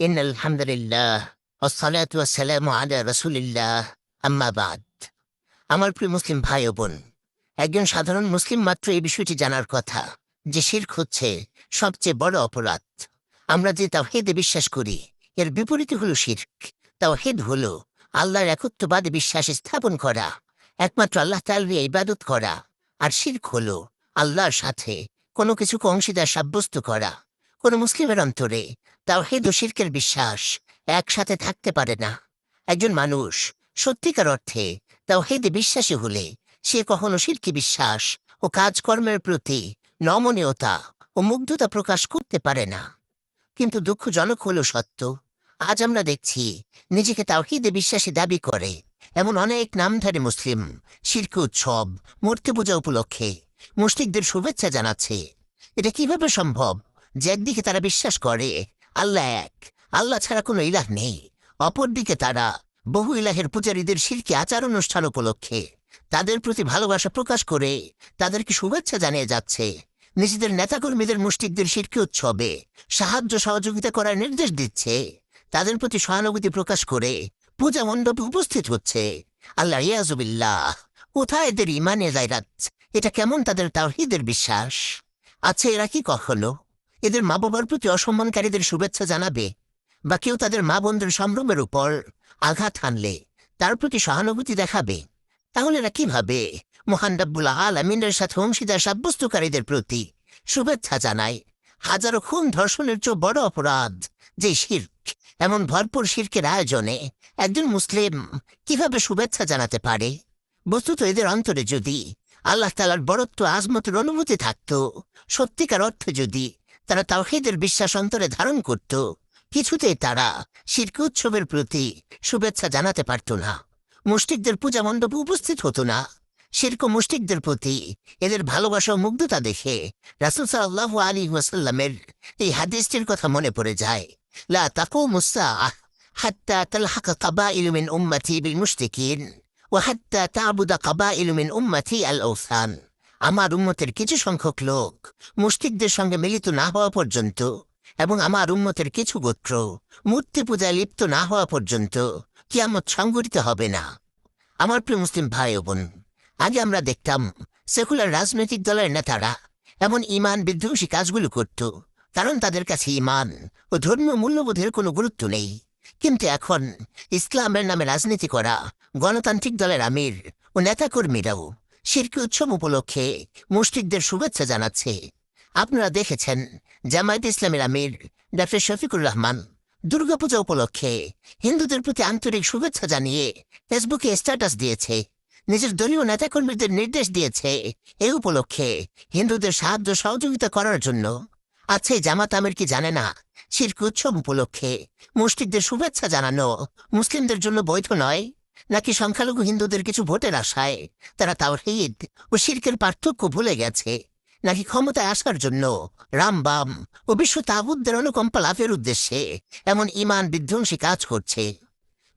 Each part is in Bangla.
إن الحمد لله والصلاة والسلام على رسول الله أما بعد আমার প্রিয় মুসলিম ভাই ও বোন একজন সাধারণ মুসলিম মাত্র এই বিষয়টি জানার কথা যে শির্ক হচ্ছে সবচেয়ে বড় অপরাধ আমরা যে তাওহেদে বিশ্বাস করি এর বিপরীতে হলো শির্ক তাওহেদ হলো আল্লাহর একত্ববাদে বিশ্বাস স্থাপন করা একমাত্র আল্লাহ তালবি ইবাদত করা আর শির্ক হলো আল্লাহর সাথে কোনো কিছুকে অংশীদার সাব্যস্ত করা কোনো মুসলিমের অন্তরে তাওহেদ ও শির্কের বিশ্বাস একসাথে থাকতে পারে না। একজন মানুষ সত্যিকার অর্থে তাওহেদে বিশ্বাসী হলে সে কখনো শিরকি বিশ্বাস ও কাজকর্মের প্রতি নমনীয়তা ও মুগ্ধতা প্রকাশ করতে পারে না। কিন্তু দুঃখজনক হলো সত্য, আজ আমরা দেখছি নিজেকে তাওহিদে বিশ্বাসী দাবি করে এমন অনেক নামধারী মুসলিম শির্ক উৎসব, মূর্তি পূজা উপলক্ষে মুসলিকদের শুভেচ্ছা জানাচ্ছে। এটা কীভাবে সম্ভব? যে একদিকে তারা বিশ্বাস করে, আল্লাহ এক। আল্লাহ ছাড়া কোনো ইলাহ নেই। অপরদিকে তারা বহু ইলাহের পূজারীদের শিরকি আচার অনুষ্ঠান উপলক্ষে তাদের প্রতি ভালোবাসা প্রকাশ করে তাদেরকে শুভেচ্ছা জানিয়ে যাচ্ছে। নিজেদের নেতাকর্মীদের মুষ্টিকদের শিরকি উৎসবে সাহায্য সহযোগিতা করার নির্দেশ দিচ্ছে। তাদের প্রতি সহানুভূতি প্রকাশ করে পূজা মণ্ডপে উপস্থিত হচ্ছে। আল্লাহ ইয়াজুবিল্লাহ কোথায় এদের ইমানে জায়রাত এটা কেমন তাদের তাওহিদের বিশ্বাস? আচ্ছা এরা কি কখনো? এদের মা বাবার প্রতি অসম্মানকারীদের শুভেচ্ছা জানাবে বা কেউ তাদের মা বোনদের সম্ভ্রমের উপর আঘাত হানলে তার প্রতি সহানুভূতি দেখাবে। তাহলে এরা কীভাবে মহান ডাব্বুল আলমিনের সাথে অংশীদার সাব্যস্তকারীদের প্রতি শুভেচ্ছা জানায়? হাজারো খুন ধর্ষণের চেয়ে বড় অপরাধ যে শির্ক, এমন ভরপুর শির্কের আয়োজনে একজন মুসলিম কীভাবে শুভেচ্ছা জানাতে পারে? বস্তুত এদের অন্তরে যদি আল্লাহ তালার বড়ত্ব আজমতের অনুভূতি থাকত, সত্যিকার অর্থে যদি তারা তাওহিদের বিশ্বাস অন্তরে ধারণ করত। কিছুতেই তারা শির্ক উৎসবের প্রতি শুভেচ্ছা জানাতে পারত না। মুষ্টিকদের পূজা মণ্ডপে উপস্থিত হতো না। শির্ক মুষ্টিকদের প্রতি এদের ভালোবাসা ও মুগ্ধতা দেখে রাসুল সাল্লাহ আলী ওয়াসাল্লামের এই হাদিসটির কথা মনে পড়ে যায়। লা তাকু মুসা হাত্তা তালহাক কাবা ইলুমিন উম্মতি বিল হাত্তা তাবুদা কাবাইল মিন উম্মতি আল ঔসান আমার উম্মতের কিছু সংখ্যক লোক মুষ্টিকদের সঙ্গে মিলিত না হওয়া পর্যন্ত এবং আমার উম্মতের কিছু গোত্র মূর্তি পূজায় লিপ্ত না হওয়া পর্যন্ত কিয়ামত সংগঠিত হবে না। আমার প্রিয় মুসলিম ভাই ও বোন, আগে আমরা দেখতাম সেকুলার রাজনৈতিক দলের নেতারা এমন ইমান বিধ্বংসী কাজগুলো করত, কারণ তাদের কাছে ইমান ও ধর্মীয় মূল্যবোধের কোনো গুরুত্ব নেই। কিন্তু এখন ইসলামের নামে রাজনীতি করা গণতান্ত্রিক দলের আমির ও নেতাকর্মীরাও শিরকি উৎসব উপলক্ষে মুসলিকদের শুভেচ্ছা জানাচ্ছে। আপনারা দেখেছেন জামায়াত ইসলামের আমির ডাক্তার শফিকুর রহমান দুর্গাপূজা উপলক্ষে হিন্দুদের প্রতি আন্তরিক শুভেচ্ছা জানিয়ে ফেসবুকে স্ট্যাটাস দিয়েছে। নিজের দলীয় নেতাকর্মীদের নির্দেশ দিয়েছে এই উপলক্ষে হিন্দুদের সাহায্য সহযোগিতা করার জন্য। আচ্ছা এই জামাত আমির কি জানে না? শির্ক উৎসব উপলক্ষে মুসলিকদের শুভেচ্ছা জানানো মুসলিমদের জন্য বৈধ নয়? নাকি সংখ্যালঘু হিন্দুদের কিছু ভোটের আশায়? তারা তাওহীদ ও শির্কের পার্থক্য ভুলে গেছে। নাকি ক্ষমতায় আসার জন্য রামবাম ও বিশ্ব তাবুদদের অনুকম্পা লাভের উদ্দেশ্যে এমন ইমান বিধ্বংসী কাজ করছে?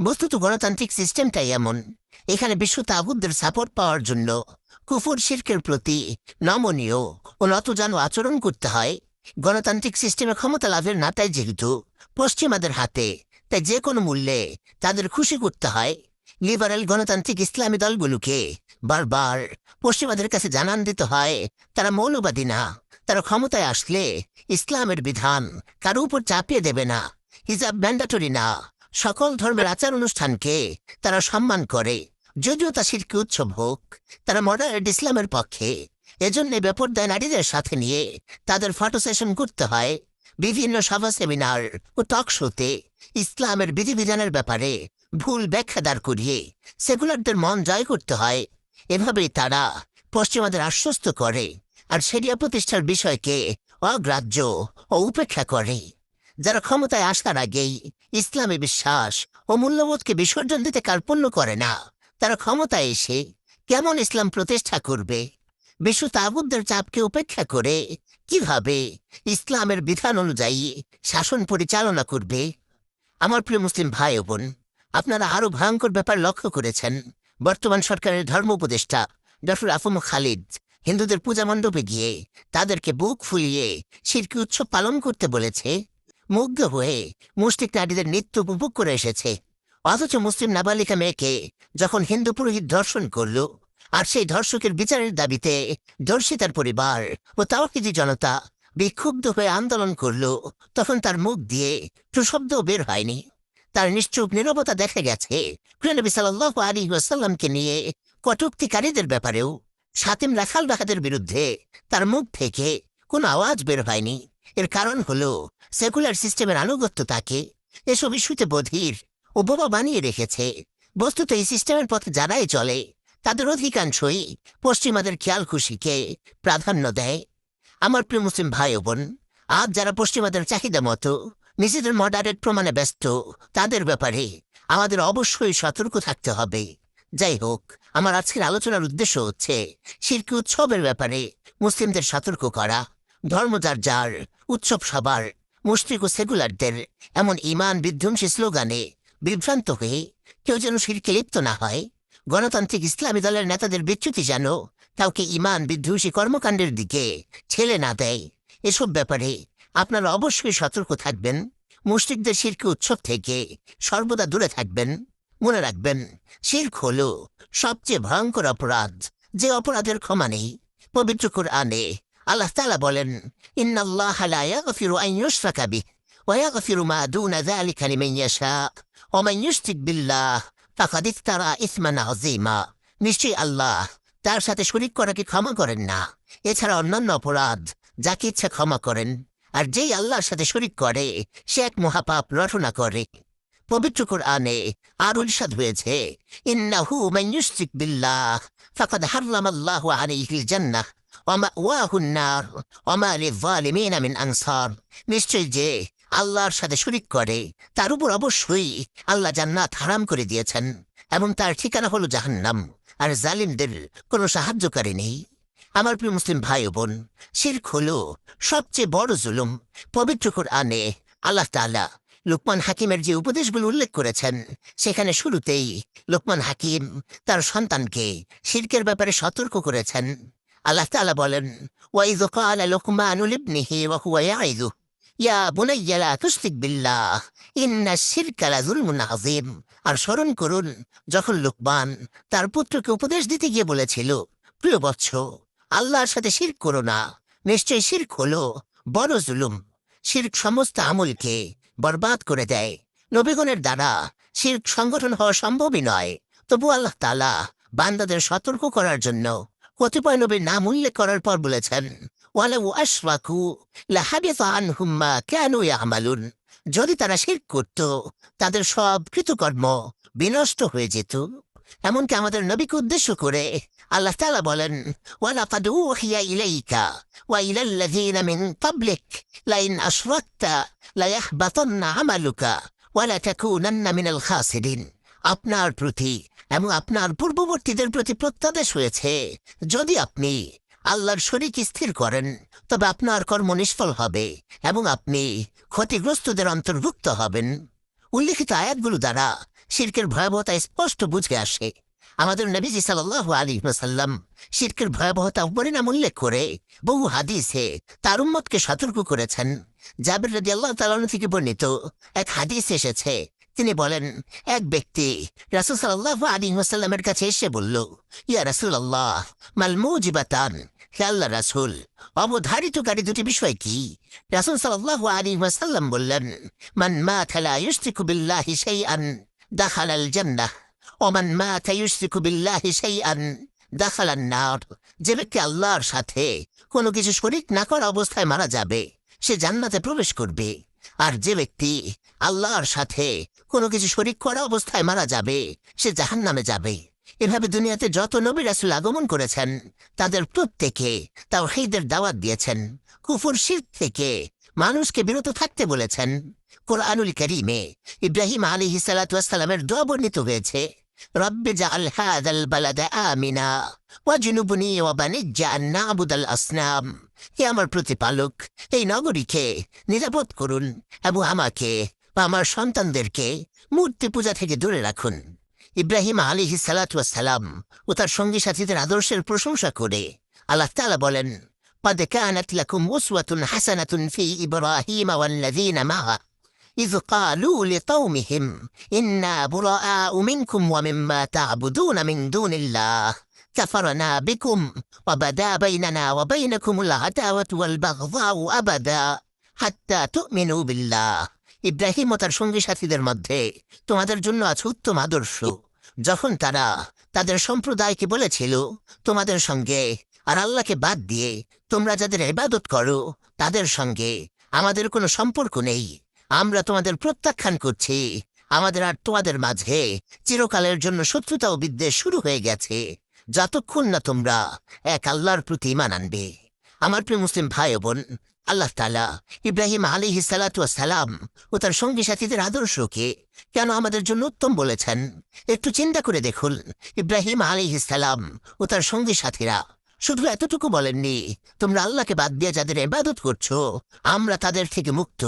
বস্তুত গণতান্ত্রিক সিস্টেমটাই এমন। এখানে বিশ্ব তাবুদদের সাপোর্ট পাওয়ার জন্য কুফুর শির্কের প্রতি নমনীয় ও নতজান আচরণ করতে হয়। গণতান্ত্রিক সিস্টেমে ক্ষমতা লাভের নাতায় যেহেতু পশ্চিমাদের হাতে, তাই যে কোনো মূল্যে তাদের খুশি করতে হয়। লিবারেল গণতান্ত্রিক ইসলামী দলগুলোকে বারবার পশ্চিমাদের কাছে জানান দিতে হয়, তারা মৌলবাদী না। তারা ক্ষমতায় আসলে ইসলামের বিধান কারও উপর চাপিয়ে দেবে না, হিজাব ম্যান্ডাটরি না। সকল ধর্মের আচার অনুষ্ঠানকে তারা সম্মান করে। যদিও তা শিরকি উৎসব হোক, তারা মডারেট ইসলামের পক্ষে। এজন্য বেপরদায় নারীদের সাথে নিয়ে তাদের ফটো সেশন করতে হয়। বিভিন্ন সভা সেমিনার ও টক শোতে ইসলামের বিধিবিধানের ব্যাপারে ভুল ব্যাখ্যা দাঁড় করিয়ে সেকুলারদের মন জয় করতে হয়। এভাবেই তারা পশ্চিমাদের আশ্বস্ত করে আর সেরিয়া প্রতিষ্ঠার বিষয়কে অগ্রাহ্য ও উপেক্ষা করে। যারা ক্ষমতায় আসার আগেই ইসলামী বিশ্বাস ও মূল্যবোধকে বিসর্জন দিতে কার্পণ্য করে না, তারা ক্ষমতায় এসে কেমন ইসলাম প্রতিষ্ঠা করবে? বিশ্ব তাগুদদের চাপকে উপেক্ষা করে কীভাবে ইসলামের বিধান অনুযায়ী শাসন পরিচালনা করবে? আমার প্রিয় মুসলিম ভাই বোন, আপনারা আরও ভয়ঙ্কর ব্যাপার লক্ষ্য করেছেন। বর্তমান সরকারের ধর্ম উপদেষ্টা ডক্টর আফম খালিদ হিন্দুদের পূজা মণ্ডপে গিয়ে তাদেরকে বুক ফুলিয়ে শিরকি উৎসব পালন করতে বলেছে। মুগ্ধ হয়ে মুসলিক নারীদের নৃত্য উপভোগ করে এসেছে। অথচ মুসলিম নাবালিকা মেয়েকে যখন হিন্দু পুরোহিত ধর্ষণ করল আর সেই ধর্ষকের বিচারের দাবিতে ধর্ষিতার পরিবার ও তাওহিদি জনতা বিক্ষুব্ধ হয়ে আন্দোলন করল। তখন তার মুখ দিয়ে প্রশব্দও বের হয়নি। তার নিশ্চুপ নীরবতা দেখা গেছে। প্রিয়নবী সাল্লাহ আলী ওয়াসাল্লামকে নিয়ে কটুক্তিকারীদের ব্যাপারেও সাতিম রাখাল ডাকাতের বিরুদ্ধে তার মুখ থেকে কোনো আওয়াজ বের হয়নি। এর কারণ হল সেকুলার সিস্টেমের আনুগত্য তাকে এসব ইস্যুতে বধির ও বোবা বানিয়ে রেখেছে। বস্তুত এই সিস্টেমের পথে যারাই চলে তাদের অধিকাংশই পশ্চিমাদের খেয়াল খুশিকে প্রাধান্য দেয়। আমার প্রিয় মুসলিম ভাই বোন আজ যারা পশ্চিমাদের চাহিদা মতো নিজেদের মডারেট প্রমাণে ব্যস্ত, তাদের ব্যাপারে আমাদের অবশ্যই সতর্ক থাকতে হবে। যাই হোক, আমার আজকের আলোচনার উদ্দেশ্য হচ্ছে শিরকি উৎসবের ব্যাপারে মুসলিমদের সতর্ক করা, ধর্ম যার যার, উৎসব সবার মুসলিক ও সেকুলারদের এমন ইমান বিধ্বংসী স্লোগানে বিভ্রান্ত হয়ে কেউ যেন শিরকে লিপ্ত না হয়। গণতান্ত্রিক ইসলামী দলের নেতাদের বিচ্যুতি যেন কাউকে ইমান বিধ্বংসী কর্মকাণ্ডের দিকে ঠেলে না দেয়। এসব ব্যাপারে আপনারা অবশ্যই সতর্ক থাকবেন। মুসলিকদের শিরকি উৎসব থেকে সর্বদা দূরে থাকবেন। মনে রাখবেন, শির্ক হল সবচেয়ে ভয়ঙ্কর অপরাধ। যে অপরাধের ক্ষমা নেই, পবিত্র কোরআনে আল্লাহ তাআলা বলেন, ইন্নাল্লাহ ওয়া মা দুনা যালিকা লিমান ইয়াশা ওয়া মান বিল্লাহ। ফাকাদ ইফতারা ইসমান আযীমা নিশ্চয়ই আল্লাহ তার সাথে শরিক করাকে ক্ষমা করেন না? এছাড়া অন্যান্য অপরাধ যাকে ইচ্ছা ক্ষমা করেন। আর যেই আল্লাহর সাথে শরিক করে, সে এক মহাপাপ রটনা করে। পবিত্র কোরআনে আর উল্সাদ হয়েছে, ইন্নাহু ইউশরিক বিল্লাহ, ফাকাদ হাররামাল্লাহু আলাইহিল জান্নাহ, ওয়া মাওয়াহুন নার, ওয়া মা লিয-যালিমিনা মিন আনসার। নিশ্চয় যে আল্লাহর সাথে শরিক করে, তার উপর অবশ্যই আল্লাহ জান্নাত হারাম করে দিয়েছেন এবং তার ঠিকানা হলো জাহান্নাম। আর জালিমদের কোনো সাহায্যকারী নেই। আমার প্রিয় মুসলিম ভাই বোন, শির্ক হল সবচেয়ে বড় জুলুম। পবিত্র কোরআনে আল্লাহ তালা লোকমান হাকিমের যে উপদেশগুলো উল্লেখ করেছেন, সেখানে শুরুতেই লোকমান হাকিম তার সন্তানকে শির্কের ব্যাপারে সতর্ক করেছেন। আল্লাহ তালা বলেন ওয়াইজ কাল লোকমান উলিবনিহি ওয়াহুয়া ইয়া বুলাইয়া লা তুশরিক বিল্লাহ ইন্না শিরকা লা যুলমুন আযীম আর স্মরণ করুন, যখন লোকবান তার পুত্রকে উপদেশ দিতে গিয়ে বলেছিল, প্রিয় বৎস, আল্লাহর সাথে শিরক করো না, নিশ্চয় শিরক হলো বড় জুলুম। শিরক সমস্ত আমলকে বরবাদ করে দেয়। নবীগণের দ্বারা শির্ক সংগঠন হওয়া সম্ভবই নয়। তবু আল্লাহ তালা বান্দাদের সতর্ক করার জন্য কতিপয় নবীর নাম উল্লেখ করার পর বলেছেন ওয়ালাউ আশরাকু লাহাবিত আনহুম মা কানু ইয়ামালুন যদি তারা শিরক করত, তাদের সব কৃতকর্ম বিনষ্ট হয়ে যেত। এমনকি আমাদের নবীকে উদ্দেশ্য করে আল্লাহ তাআলা বলেন, ওয়ালাকাদ উহিয়া ইলাইকা ওয়া ইলাল্লাযীনা মিন ক্বাবলিক, লাইন আশরাকতা লায়াহবাতান্না আমালুকা ওয়া লাতাকুনান্না মিনাল খাসিরিন। আপনার প্রতি এবং আপনার পূর্ববর্তীদের প্রতি প্রত্যাদেশ হয়েছে। যদি আপনি আল্লাহর শরীক স্থির করেন? তবে আপনার কর্ম নিষ্ফল হবে এবং আপনি ক্ষতিগ্রস্তদের অন্তর্ভুক্ত হবেন। উল্লিখিত আয়াতগুলো দ্বারা শির্কের ভয়াবহতা স্পষ্ট বুঝে আসে। আমাদের নবীজি সাল্লাহ আলী সাল্লাম শির্কের ভয়াবহতা পরিণাম উল্লেখ করে বহু হাদিসে তার উম্মতকে সতর্ক করেছেন। জাবির রাজি আল্লাহ তালন থেকে বর্ণিত এক হাদিস এসেছে তিনি বলেন, এক ব্যক্তি রাসুল সাল্লাহ আলী ওয়াসাল্লামের কাছে এসে বলল, ইয়া রাসুল আল্লাহ মাল মুজিবাতান হে আল্লাহ রাসুল, অবধারিতকারী দুটি বিষয় কি রাসুল সাল্লাহ আলী ওয়াসাল্লাম বললেন, মান মা থালা ইউস্তিকু বিল্লাহি শাইআন দাখাল আল জান্নাহ ওমান মা ইউশরিকু বিল্লাহি শাইআন দাখাল আন নার, যে ব্যক্তি আল্লাহর সাথে কোনো কিছু শরিক না করা অবস্থায় মারা যাবে, সে জান্নাতে প্রবেশ করবে। আর যে ব্যক্তি আল্লাহর সাথে কোনো কিছু শরিক করা অবস্থায় মারা যাবে, সে জাহান নামে যাবে। এভাবে দুনিয়াতে যত নবী রাসুল আগমন করেছেন, তাদের প্রত্যেকে তাও সেইদের দাওয়াত দিয়েছেন, কুফুর শির থেকে মানুষকে বিরত থাকতে বলেছেন। কোরআনুল করিমে ইব্রাহিম আলী হিসালাতামের দোয়া বর্ণিত হয়েছে রব্বে জাল হাদাল বালাদা আমিনা ওয়াজনুবনি ওয়াবানিজ্জা আন নাবুদাল আসনাম হে আমার প্রতিপালক এই নগরীকে নিরাপদ করুন এবং আমাকে বা আমার সন্তানদেরকে মূর্তি পূজা থেকে দূরে রাখুন ইব্রাহিম আলী সালাতাম ও তার সঙ্গী সাথীদের আদর্শের প্রশংসা করে আল্লাহ তালা বলেন قد كانت لكم أسوة حسنة في إبراهيم والذين معه إذ قالوا لقومهم إنا براء منكم ومما تعبدون من دون الله كفرنا بكم وبدا بيننا وبينكم العداوة والبغضاء أبدا حتى تؤمنوا بالله ইব্রাহিম ও তার সঙ্গী সাথীদের মধ্যে তোমাদের জন্য আছে উত্তম আদর্শ যখন তারা তাদের সম্প্রদায়কে বলেছিল তোমাদের সঙ্গে আর আল্লাহকে বাদ দিয়ে তোমরা যাদের ইবাদত করো তাদের সঙ্গে আমাদের কোনো সম্পর্ক নেই আমরা তোমাদের প্রত্যাখ্যান করছি। আমাদের আর তোমাদের মাঝে চিরকালের জন্য শত্রুতা ও বিদ্বেষ শুরু হয়ে গেছে। যতক্ষণ না তোমরা এক আল্লাহর প্রতি ইমান আনবে। আমার প্রিয় মুসলিম ভাই বোন আল্লাহ তালা ইব্রাহিম আলী সালাম ও তার সঙ্গী সাথীদের আদর্শকে কেন আমাদের জন্য উত্তম বলেছেন, একটু চিন্তা করে দেখুন। ইব্রাহিম আলী সালাম ও তার সঙ্গী সাথীরা শুধু এতটুকু বলেননি, তোমরা আল্লাহকে বাদ দিয়ে যাদের এবাদত করছ, আমরা তাদের থেকে মুক্ত।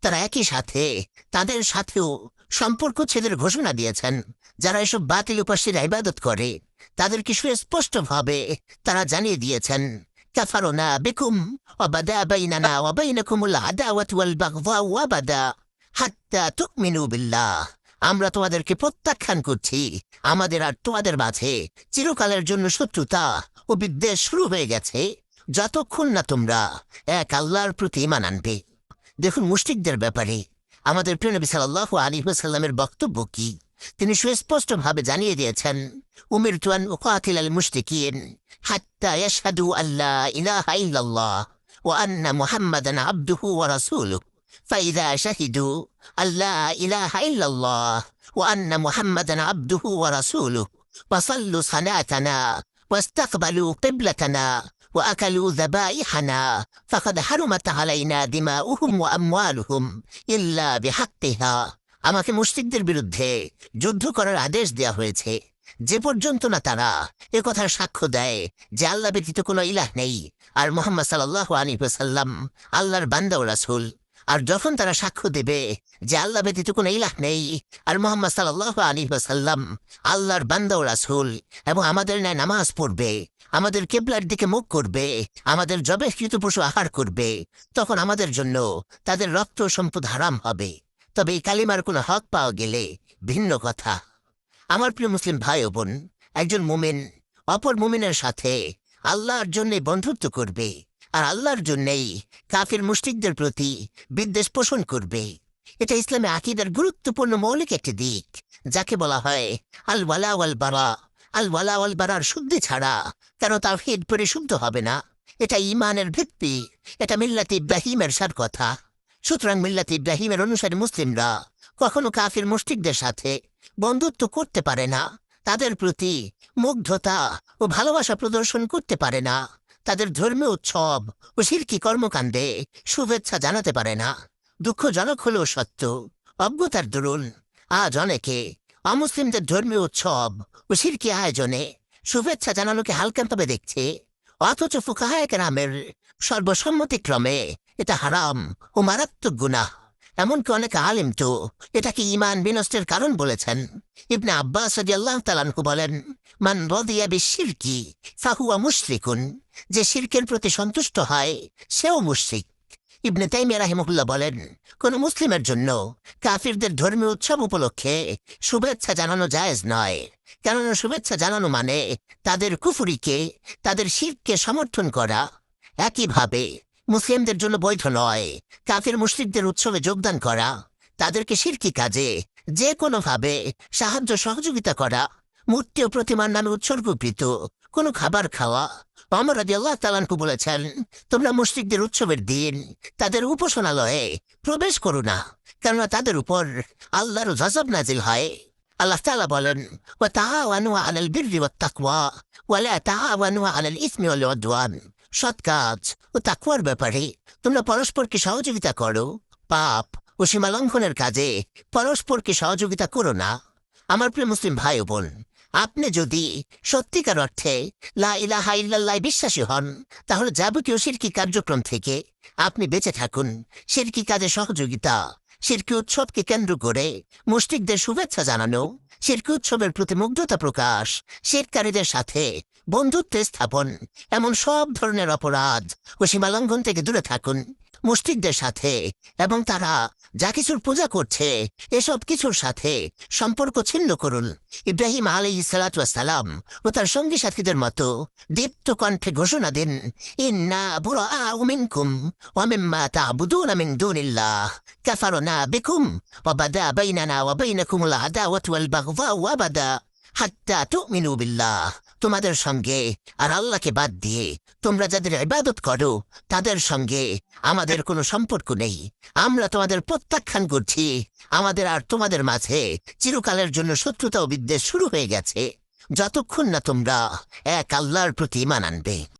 তারা একই সাথে তাদের সাথেও সম্পর্ক ছেদের ঘোষণা দিয়েছেন। যারা এসব বাতিল উপাসীর ইবাদত করে, তাদের কিছু স্পষ্টভাবে তারা জানিয়ে দিয়েছেন। কাফারোনা বেকুম অবাদা বাইনানা অবাইনাকুমুল আদাওয়াত ওয়াল বাগদা ওয়াবাদা হাত্তা তুকমিনু বিল্লাহ। আমরা তোমাদেরকে প্রত্যাখ্যান করছি। আমাদের আর তোমাদের মাঝে চিরকালের জন্য শত্রুতা ও বিদ্বেষ শুরু হয়ে গেছে। যতক্ষণ না তোমরা এক আল্লাহর প্রতি মানানবে দেখুন মুশরিকদের ব্যাপারে আমাদের প্রিয় নবী সাল্লাল্লাহু আলাইহি ওয়াসাল্লামের বক্তব্য কি তিনি সুস্পষ্টভাবে জানিয়ে দিয়েছেন উমির তুয়ান উকাতিল আল মুশরিকিন হাত্তা ইয়াশহাদু আল্লা ইলাহা ইল্লাল্লাহ ওয়া আন্না মুহাম্মাদান আবদুহু ওয়া রাসূলুহু فإذا شهدوا أن لا إله إلا الله وأن محمدا عبده ورسوله وصلوا صلاتنا واستقبلوا قبلتنا وأكلوا ذبائحنا فقد حرمت علينا دماؤهم وأموالهم إلا بحقها আমাকে মুসলিকদের বিরুদ্ধে যুদ্ধ করার আদেশ দেয়া হয়েছে যে পর্যন্ত না তারা এ কথার সাক্ষ্য দেয় যে আল্লাহ ব্যতীত কোনো ইলাহ নেই আর মোহাম্মদ সাল্লাহ আনিফাল্লাম আল্লাহর বান্দা ও রাসুল আর যখন তারা সাক্ষ্য দেবে যে আল্লাহ ব্যতীত কোনো ইলাহ নেই, আর মোহাম্মদ সাল্লাহ আনিফাল্লাম আল্লাহর বান্দা রাসুল এবং আমাদের ন্যায় নামাজ পড়বে, আমাদের কেবলার দিকে মুখ করবে, আমাদের জবেকৃত পশু আহার করবে, তখন আমাদের জন্য তাদের রক্ত সম্পদ হারাম হবে। তবে এই কালিমার কোনো হক পাওয়া গেলে ভিন্ন কথা। আমার প্রিয় মুসলিম ভাই বোন, একজন মুমিন অপর মুমিনের সাথে আল্লাহর জন্যে বন্ধুত্ব করবে আর আল্লাহর জন্যেই কাফির মুশরিকদের প্রতি বিদ্বেষ পোষণ করবে। এটা ইসলামে আকিদার গুরুত্বপূর্ণ মৌলিক একটি দিক, যাকে বলা হয় আল ওয়ালা ওয়াল বারা আল ওয়ালা ওয়াল বারার শুদ্ধি ছাড়া কেন তার হিদ পরিশুদ্ধ হবে না। এটা ইমানের ভিত্তি, এটা মিল্লাতি ইব্রাহিমের সার কথা। সুতরাং মিল্লাত ইব্রাহিমের অনুসারী মুসলিমরা কখনো কাফির মুশরিকদের সাথে বন্ধুত্ব করতে পারে না। তাদের প্রতি মুগ্ধতা ও ভালোবাসা প্রদর্শন করতে পারে না। তাদের ধর্মীয় উৎসব ও শিরকি কর্মকাণ্ডে শুভেচ্ছা জানাতে পারে না। দুঃখজনক হলেও সত্য, অজ্ঞতার দরুন আজ অনেকে অমুসলিমদের ধর্মীয় উৎসব ও শিরকি আয়োজনে শুভেচ্ছা জানানোকে হালকাভাবে দেখছে, অথচ ফুকাহায়ক নামের সর্বসম্মতিক্রমে এটা হারাম ও মারাত্মক গুনাহ। এমনকি অনেক আলিম তো, এটাকে ইমান বিনষ্টের কারণ বলেছেন। ইবনে আব্বাস আল্লাহ তালানকু বলেন, মান রদিয়া বিশিরকি, ফাহুয়া মুশরিকুন। যে শিরকের প্রতি সন্তুষ্ট হয়, সেও মুশরিক। ইবনে তাইমিয়া রাহিমুল্লাহ বলেন, কোন মুসলিমের জন্য কাফিরদের ধর্মীয় উৎসব উপলক্ষে শুভেচ্ছা জানানো জায়েজ নয়। কেননা শুভেচ্ছা জানানো মানে তাদের কুফুরিকে, তাদের শিরকে সমর্থন করা। একইভাবে মুসলিমদের জন্য বৈধ নয়। কাফির মুসলিকদের উৎসবে যোগদান করা, তাদেরকে শিরকি কাজে যে কোনোভাবে সাহায্য সহযোগিতা করা, মূর্তি ও প্রতিমার নামে উৎসর্গকৃত কোনো খাবার খাওয়া। অমর রাজি আল্লাহ তালানকু বলেছেন, তোমরা মুসলিকদের উৎসবের দিন তাদের উপাসনালয়ে প্রবেশ করো না, কেননা তাদের উপর আল্লাহর জজব নাজিল হয়। আল্লাহ তালা বলেন, ওয়া তাআওয়ানু আলাল বিররি ওয়াত তাকওয়া, ওয়া লা তাআওয়ানু আলাল ইসমি ওয়াল উদওয়ান। সৎ কাজ, ও তাকুয়ার ব্যাপারে তোমরা পরস্পরকে সহযোগিতা করো। পাপ ও সীমালঙ্ঘনের কাজে পরস্পরকে সহযোগিতা করো না। আমার প্রিয় মুসলিম ভাই বোন, আপনি যদি সত্যিকার অর্থে লা বিশ্বাসী হন, তাহলে যাবতীয় শিরকি কার্যক্রম থেকে আপনি বেঁচে থাকুন। শিরকি কাজে সহযোগিতা শিরকি উৎসবকে কেন্দ্র করে মুসলিকদের শুভেচ্ছা জানানো শির্ক উৎসবের প্রতি মুগ্ধতা প্রকাশ। শিল্পকারীদের সাথে বন্ধুত্ব স্থাপন। এমন সব ধরনের অপরাধ ও সীমালঙ্ঘন থেকে দূরে থাকুন। মসজিদদের সাথে এবং তারা যা কিছুর পূজা করছে, এসব কিছুর সাথে সম্পর্ক ছিন্ন করুন। ইব্রাহিম আলী সালাম ও তার সঙ্গী সাথীদের মতো দীপ্ত কণ্ঠে ঘোষণা দিন, ইন্না বুড়ো আমিনকুম ওয়ামিম্মা তা বুদুন আমিন দুনিল্লাহ। কাফারনা বেকুম ওবাদা বাইনানা ওয়াবাইনাকুমুল আদা ওয়াতুয়াল বাগবা ওয়াবাদা হাত্তা তুমিনু বিল্লাহ। তোমাদের সঙ্গে আর আল্লাহকে বাদ দিয়ে তোমরা যাদের ইবাদত করো, তাদের সঙ্গে আমাদের কোনো সম্পর্ক নেই। আমরা তোমাদের প্রত্যাখ্যান করছি। আমাদের আর তোমাদের মাঝে চিরকালের জন্য শত্রুতা ও বিদ্বেষ শুরু হয়ে গেছে। যতক্ষণ না তোমরা এক আল্লাহর প্রতি ইমান আনবে।